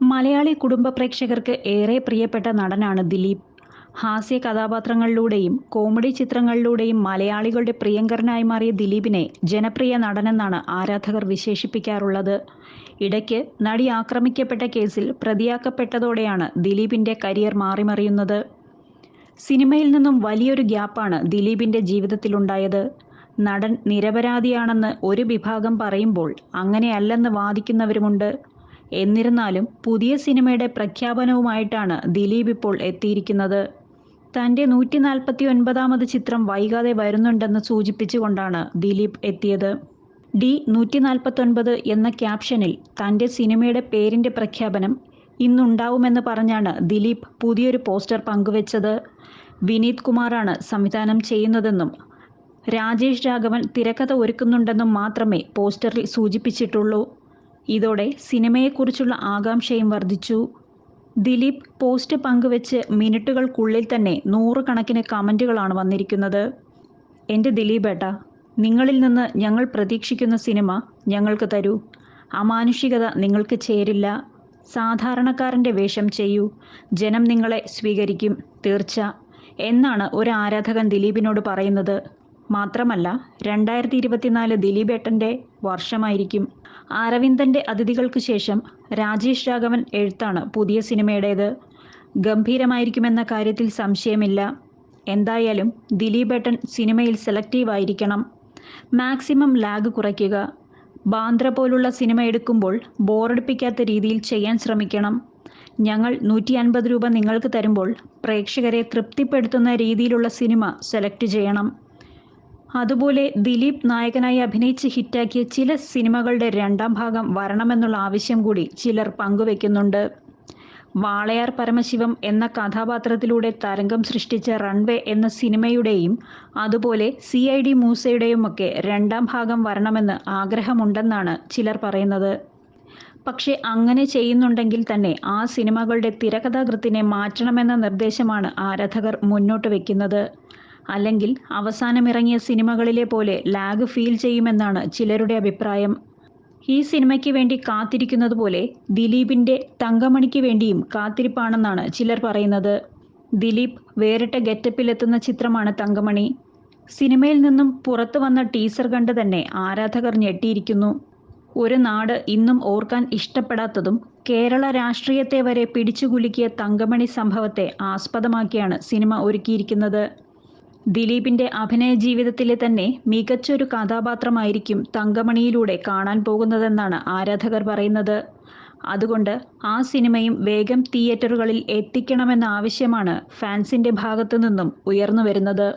മലയാളി കുടുംബ പ്രേക്ഷകർക്ക് ഏറെ പ്രിയപ്പെട്ട നടനാണ് ദിലീപ്. ഹാസ്യ കഥാപാത്രങ്ങളിലൂടെയും കോമഡി ചിത്രങ്ങളിലൂടെയും മലയാളികളുടെ പ്രിയങ്കരനായി മാറിയ ദിലീപിനെ ജനപ്രിയ നടനെന്നാണ് ആരാധകർ വിശേഷിപ്പിക്കാറുള്ളത്. ഇടയ്ക്ക് നടി ആക്രമിക്കപ്പെട്ട കേസിൽ പ്രതിയാക്കപ്പെട്ടതോടെയാണ് ദിലീപിന്റെ കരിയർ മാറിമറിയുന്നത്. സിനിമയിൽ നിന്നും വലിയൊരു ഗ്യാപ്പാണ് ദിലീപിന്റെ ജീവിതത്തിലുണ്ടായത്. നടൻ നിരപരാധിയാണെന്ന് ഒരു വിഭാഗം പറയുമ്പോൾ അങ്ങനെയല്ലെന്ന് വാദിക്കുന്നവരുമുണ്ട്. എന്നിരുന്നാലും പുതിയ സിനിമയുടെ പ്രഖ്യാപനവുമായിട്ടാണ് ദിലീപ് ഇപ്പോൾ എത്തിയിരിക്കുന്നത്. തന്റെ നൂറ്റി നാൽപ്പത്തി ഒൻപതാമത് ചിത്രം വൈകാതെ വരുന്നുണ്ടെന്ന് സൂചിപ്പിച്ചുകൊണ്ടാണ് ദിലീപ് എത്തിയത്. ഡി നൂറ്റി നാൽപ്പത്തൊൻപത് എന്ന ക്യാപ്ഷനിൽ തന്റെ സിനിമയുടെ പേരിന്റെ പ്രഖ്യാപനം ഇന്നുണ്ടാവുമെന്ന് പറഞ്ഞാണ് ദിലീപ് പുതിയൊരു പോസ്റ്റർ പങ്കുവച്ചത്. വിനീത് കുമാറാണ് സംവിധാനം ചെയ്യുന്നതെന്നും രാജേഷ് രാഘവൻ തിരക്കഥ ഒരുക്കുന്നുണ്ടെന്നും മാത്രമേ പോസ്റ്ററിൽ സൂചിപ്പിച്ചിട്ടുള്ളൂ. ഇതോടെ സിനിമയെക്കുറിച്ചുള്ള ആകാംക്ഷയും വർദ്ധിച്ചു. ദിലീപ് പോസ്റ്റ് പങ്കുവെച്ച് മിനിറ്റുകൾക്കുള്ളിൽ തന്നെ നൂറുകണക്കിന് കമന്റുകളാണ് വന്നിരിക്കുന്നത്. എന്റെ ദിലീപേട്ട നിങ്ങളിൽ നിന്ന് ഞങ്ങൾ പ്രതീക്ഷിക്കുന്ന സിനിമ ഞങ്ങൾക്ക് തരൂ. അമാനുഷികത നിങ്ങൾക്ക് ചേരില്ല. സാധാരണക്കാരന്റെ വേഷം ചെയ്യൂ. ജനം നിങ്ങളെ സ്വീകരിക്കും തീർച്ച. എന്നാണ് ഒരു ആരാധകൻ ദിലീപിനോട് പറയുന്നത്. മാത്രമല്ല രണ്ടായിരത്തി ഇരുപത്തിനാല് ദിലീപേട്ടന്റെ വർഷമായിരിക്കും. അരവിന്ദന്റെ അതിഥികൾക്ക് ശേഷം രാജേഷ് രാഘവൻ എഴുത്താണ് പുതിയ സിനിമയുടേത്. ഗംഭീരമായിരിക്കുമെന്ന കാര്യത്തിൽ സംശയമില്ല. എന്തായാലും ദിലീപേട്ടൻ സിനിമയിൽ സെലക്റ്റീവ് ആയിരിക്കണം. മാക്സിമം ലാഗ് കുറയ്ക്കുക. ബാന്ദ്ര പോലുള്ള സിനിമ എടുക്കുമ്പോൾ ബോറടിപ്പിക്കാത്ത രീതിയിൽ ചെയ്യാൻ ശ്രമിക്കണം. ഞങ്ങൾ നൂറ്റി അൻപത് രൂപ നിങ്ങൾക്ക് തരുമ്പോൾ പ്രേക്ഷകരെ തൃപ്തിപ്പെടുത്തുന്ന രീതിയിലുള്ള സിനിമ സെലക്ട് ചെയ്യണം. അതുപോലെ ദിലീപ് നായകനായി അഭിനയിച്ച് ഹിറ്റാക്കിയ ചില സിനിമകളുടെ രണ്ടാം ഭാഗം വരണമെന്നുള്ള ആവശ്യം കൂടി ചിലർ പങ്കുവെക്കുന്നുണ്ട്. വാളയാർ പരമശിവം എന്ന കഥാപാത്രത്തിലൂടെ തരംഗം സൃഷ്ടിച്ച റൺവേ എന്ന സിനിമയുടെയും അതുപോലെ സി ഐ ഡി മൂസയുടെയുമൊക്കെ രണ്ടാം ഭാഗം വരണമെന്ന് ആഗ്രഹമുണ്ടെന്നാണ് ചിലർ പറയുന്നത്. പക്ഷേ അങ്ങനെ ചെയ്യുന്നുണ്ടെങ്കിൽ തന്നെ ആ സിനിമകളുടെ തിരക്കഥാകൃത്തിനെ മാറ്റണമെന്ന നിർദ്ദേശമാണ് ആരാധകർ മുന്നോട്ട് വയ്ക്കുന്നത് അല്ലെങ്കിൽ അവസാനമിറങ്ങിയ സിനിമകളിലെ പോലെ ലാഗ് ഫീൽ ചെയ്യുമെന്നാണ് ചിലരുടെ അഭിപ്രായം. ഈ സിനിമയ്ക്ക് വേണ്ടി കാത്തിരിക്കുന്നത് പോലെ ദിലീപിന്റെ തങ്കമണിക്ക് വേണ്ടിയും കാത്തിരിപ്പാണെന്നാണ് ചിലർ പറയുന്നത്. ദിലീപ് വേറിട്ട ഗെറ്റപ്പിലെത്തുന്ന ചിത്രമാണ് തങ്കമണി. സിനിമയിൽ നിന്നും പുറത്തു വന്ന ടീസർ കണ്ട് തന്നെ ആരാധകർ ഞെട്ടിയിരിക്കുന്നു. ഒരു നാട് ഇന്നും ഓർക്കാൻ ഇഷ്ടപ്പെടാത്തതും കേരള രാഷ്ട്രീയത്തെ വരെ പിടിച്ചുകുലുക്കിയ തങ്കമണി സംഭവത്തെ ആസ്പദമാക്കിയാണ് സിനിമ ഒരുക്കിയിരിക്കുന്നത്. ദിലീപിന്റെ അഭിനയ ജീവിതത്തിലെ തന്നെ മികച്ചൊരു കഥാപാത്രമായിരിക്കും തങ്കമണിയിലൂടെ കാണാൻ പോകുന്നതെന്നാണ് ആരാധകർ പറയുന്നത്. അതുകൊണ്ട് ആ സിനിമയും വേഗം തിയേറ്ററുകളിൽ എത്തിക്കണമെന്ന ആവശ്യമാണ് ഫാൻസിന്റെ ഭാഗത്തു നിന്നും ഉയർന്നു വരുന്നത്.